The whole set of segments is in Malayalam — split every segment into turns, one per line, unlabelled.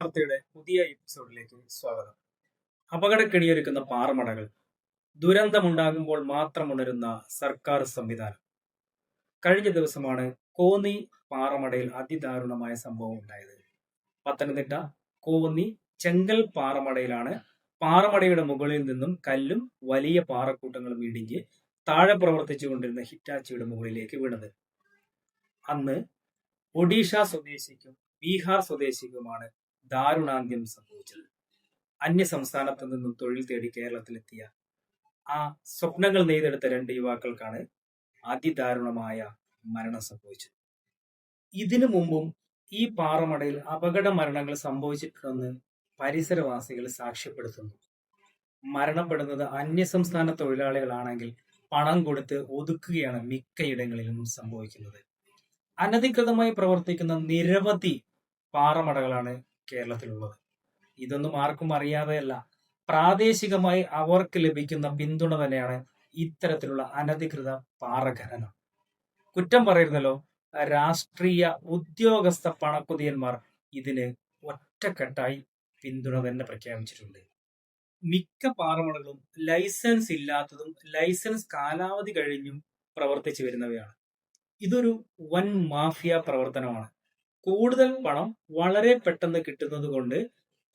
വാർത്തയുടെ പുതിയ എപ്പിസോഡിലേക്ക് സ്വാഗതം. അപകടക്കെണിയൊരുക്കുന്ന പാറമടകൾ ദുരന്തമുണ്ടാകുമ്പോൾ മാത്രം ഉണരുന്ന സർക്കാർ സംവിധാനം. കഴിഞ്ഞ ദിവസമാണ് കോന്നി പാറമടയിൽ അതിദാരുണമായ സംഭവം ഉണ്ടായത്. പത്തനംതിട്ട കോന്നി ചെങ്കൽ പാറമടയിലാണ് പാറമടയുടെ മുകളിൽ നിന്നും കല്ലും വലിയ പാറക്കൂട്ടങ്ങളും ഇടിഞ്ഞ് താഴെ പ്രവർത്തിച്ചുകൊണ്ടിരുന്ന ഹിറ്റാച്ചിയുടെ മുകളിലേക്ക് വീണത്. അന്ന് ഒഡീഷ സ്വദേശിക്കും ബീഹാർ സ്വദേശിക്കുമാണ് ദാരുണാന്ത്യം സംഭവിച്ചത്. അന്യ സംസ്ഥാനത്തു നിന്നും തൊഴിൽ തേടി കേരളത്തിലെത്തിയ ആ സ്വപ്നങ്ങൾ നെയ്തെടുത്ത രണ്ട് യുവാക്കൾക്കാണ് അതിദാരുണമായ മരണം സംഭവിച്ചത്. ഇതിനു മുമ്പും ഈ പാറമടയിൽ അപകട മരണങ്ങൾ സംഭവിച്ചിട്ടുണ്ടെന്ന് പരിസരവാസികൾ സാക്ഷ്യപ്പെടുത്തുന്നു. മരണപ്പെടുന്നത് അന്യസംസ്ഥാന തൊഴിലാളികളാണെങ്കിൽ പണം കൊടുത്ത് ഒതുക്കുകയാണ് മിക്കയിടങ്ങളിലും സംഭവിക്കുന്നത്. അനധികൃതമായി പ്രവർത്തിക്കുന്ന നിരവധി പാറമടകളാണ് കേരളത്തിലുള്ളത്. ഇതൊന്നും ആർക്കും അറിയാതെയല്ല പ്രാദേശികമായി അവർക്ക് ലഭിക്കുന്ന പിന്തുണ തന്നെയാണ് ഇത്തരത്തിലുള്ള അനധികൃത പാറഖനനം. കുറ്റം പറയുന്നല്ലോ രാഷ്ട്രീയ ഉദ്യോഗസ്ഥ പണക്കുതിയന്മാർ ഇതിന് ഒറ്റക്കെട്ടായി പിന്തുണ തന്നെ പ്രഖ്യാപിച്ചിട്ടുണ്ട്. മിക്ക പാറമണകളും ലൈസൻസ് ഇല്ലാത്തതും ലൈസൻസ് കാലാവധി കഴിഞ്ഞും പ്രവർത്തിച്ചു വരുന്നവയാണ്. ഇതൊരു വൻ മാഫിയ പ്രവർത്തനമാണ്. കൂടുതൽ പണം വളരെ പെട്ടെന്ന് കിട്ടുന്നത് കൊണ്ട്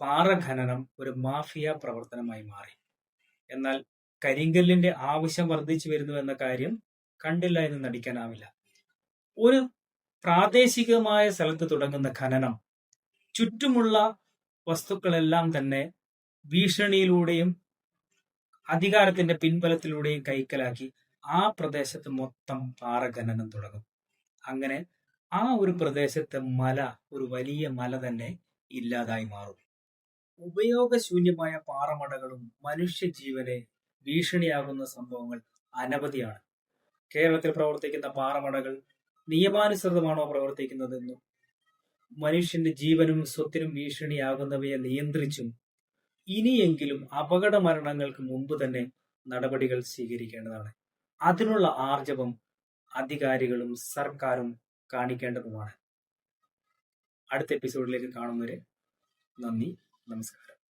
പാറ ഖനനം ഒരു മാഫിയ പ്രവർത്തനമായി മാറി. എന്നാൽ കരിങ്കല്ലിന്റെ ആവശ്യം വർദ്ധിച്ചു വരുന്നു എന്ന കാര്യം കണ്ടില്ല എന്ന് നടിക്കാനാവില്ല. ഒരു പ്രാദേശികമായ സ്ഥലത്ത് തുടങ്ങുന്ന ഖനനം ചുറ്റുമുള്ള വസ്തുക്കളെല്ലാം തന്നെ ഭീഷണിയിലൂടെയും അധികാരത്തിന്റെ പിൻബലത്തിലൂടെയും കൈക്കലാക്കി ആ പ്രദേശത്ത് മൊത്തം പാറ ഖനനം തുടങ്ങും. അങ്ങനെ ആ ഒരു പ്രദേശത്തെ മല ഒരു വലിയ മല തന്നെ ഇല്ലാതായി മാറും. ഉപയോഗശൂന്യമായ പാറമടകളും മനുഷ്യജീവനെ ഭീഷണിയാകുന്ന സംഭവങ്ങൾ അനവധിയാണ്. കേരളത്തിൽ പ്രവർത്തിക്കുന്ന പാറമടകൾ നിയമാനുസൃതമാണോ പ്രവർത്തിക്കുന്നതെന്നും മനുഷ്യന്റെ ജീവനും സ്വത്തിനും ഭീഷണിയാകുന്നവയെ നിയന്ത്രിച്ചും ഇനിയെങ്കിലും അപകട മരണങ്ങൾക്ക് മുമ്പ് തന്നെ നടപടികൾ സ്വീകരിക്കേണ്ടതാണ്. അതിനുള്ള ആർജവം അധികാരികളും സർക്കാരും കാണിക്കേണ്ടതുമാണ്. അടുത്ത എപ്പിസോഡിലേക്ക് കാണുന്നവരെ നന്ദി നമസ്കാരം.